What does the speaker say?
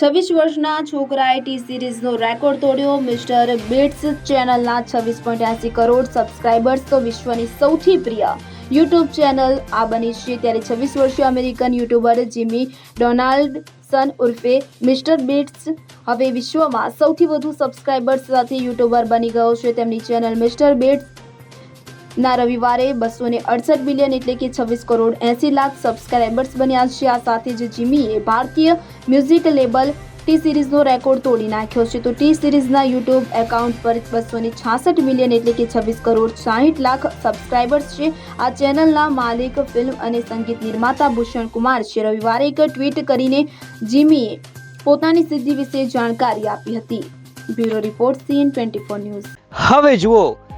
છવ્વીસ વર્ષના છોકરાએ ટી સિરીઝનો રેકોર્ડ તોડ્યો. મિસ્ટર બિટ્સ ચેનલના છવ્વીસ કરોડ સબસ્ક્રાઇબર્સ તો વિશ્વની સૌથી પ્રિય યુટ્યુબ ચેનલ આ બની છે. ત્યારે છવ્વીસ વર્ષીય અમેરિકન યુટ્યુબર જીમી ડોનાલ્ડસન ઉર્ફે મિસ્ટર બિટ્સ હવે વિશ્વમાં સૌથી વધુ સબસ્ક્રાઇબર્સ સાથે યુટ્યુબર બની ગયો છે. તેમની ચેનલ મિસ્ટર બિટ્સ ના, રવિવારે બસો ને અડસઠ બિલિયન એટલે કે છવ્વીસ કરોડ એસી લાખ સબસ્ક્રાઇબર્સ બન્યા છે. આ સાથે જ જીમીએ ભારતીય મ્યુઝિક લેબલ ટી સિરીઝનો રેકોર્ડ તોડી નાખ્યો છે. તો ટી સિરીઝના યુટ્યુબ એકાઉન્ટ પર બસો ને છાસઠ મિલિયન એટલે કે છવ્વીસ કરોડ સાહીઠ લાખ સબસ્ક્રાઇબર્સ છે. આ ચેનલના માલિક, ફિલ્મ અને સંગીત નિર્માતા ભૂષણ કુમાર છે. રવિવારે એક ટ્વીટ કરીને જીમીએ પોતાની સિદ્ધિ વિશે જાણકારી આપી હતી. Bureau report CN twenty four news. હવે જુઓ